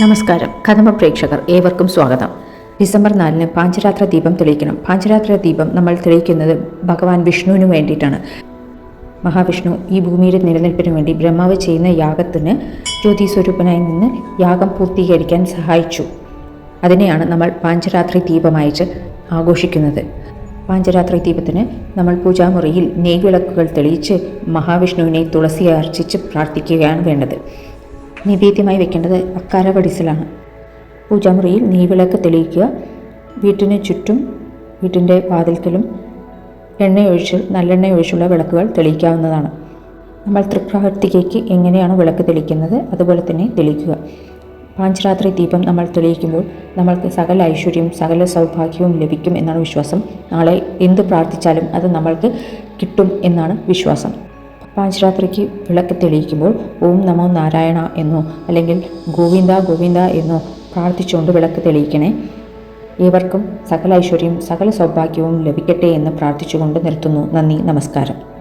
നമസ്കാരം. കഥമ പ്രേക്ഷകർ ഏവർക്കും സ്വാഗതം. ഡിസംബർ നാലിന് പാഞ്ചരാത്ര ദീപം തെളിയിക്കണം. പാഞ്ചരാത്ര ദീപം നമ്മൾ തെളിയിക്കുന്നത് ഭഗവാൻ വിഷ്ണുവിനു വേണ്ടിയിട്ടാണ്. മഹാവിഷ്ണു ഈ ഭൂമിയുടെ നിലനിൽപ്പിനു വേണ്ടി ബ്രഹ്മാവ് ചെയ്യുന്ന യാഗത്തിന് ജ്യോതി സ്വരൂപനായി നിന്ന് യാഗം പൂർത്തീകരിക്കാൻ സഹായിച്ചു. അതിനെയാണ് നമ്മൾ പാഞ്ചരാത്രി ദീപമയച്ച് ആഘോഷിക്കുന്നത്. പാഞ്ചരാത്രി ദീപത്തിന് നമ്മൾ പൂജാമുറിയിൽ നെയ്വിളക്കുകൾ തെളിയിച്ച് മഹാവിഷ്ണുവിനെ തുളസി അർച്ചിച്ച് പ്രാർത്ഥിക്കുകയാണ് വേണ്ടത്. നിവേദ്യമായി വെക്കേണ്ടത് അക്കാര വടിസലാണ് പൂജാമുറിയിൽ നെയ്വിളക്ക് തെളിയിക്കുക. വീട്ടിന് ചുറ്റും വീട്ടിന്റെ വാതിൽക്കലും എണ്ണയൊഴിച്ച് നല്ലെണ്ണ ഒഴിച്ചുള്ള വിളക്കുകൾ തെളിയിക്കാവുന്നതാണ്. നമ്മൾ തൃപ്രാവർത്തികയ്ക്ക് എങ്ങനെയാണ് വിളക്ക് തെളിക്കുന്നത് അതുപോലെ തന്നെ തെളിയിക്കുക. പാഞ്ചരാത്രി ദീപം നമ്മൾ തെളിയിക്കുമ്പോൾ നമ്മൾക്ക് സകല ഐശ്വര്യവും സകല സൗഭാഗ്യവും ലഭിക്കും എന്നാണ് വിശ്വാസം. നാളെ എന്ത് പ്രാർത്ഥിച്ചാലും അത് നമ്മൾക്ക് കിട്ടും എന്നാണ് വിശ്വാസം. പാഞ്ചരാത്രിക്ക് വിളക്ക് തെളിയിക്കുമ്പോൾ ഓം നമോ നാരായണ എന്നോ അല്ലെങ്കിൽ ഗോവിന്ദ ഗോവിന്ദ എന്നോ പ്രാർത്ഥിച്ചുകൊണ്ട് വിളക്ക് തെളിയിക്കണേ. ഏവർക്കും സകല ഐശ്വര്യവും സകല സൗഭാഗ്യവും ലഭിക്കട്ടെ എന്ന് പ്രാർത്ഥിച്ചുകൊണ്ട് നിർത്തുന്നു. നന്ദി നമസ്കാരം.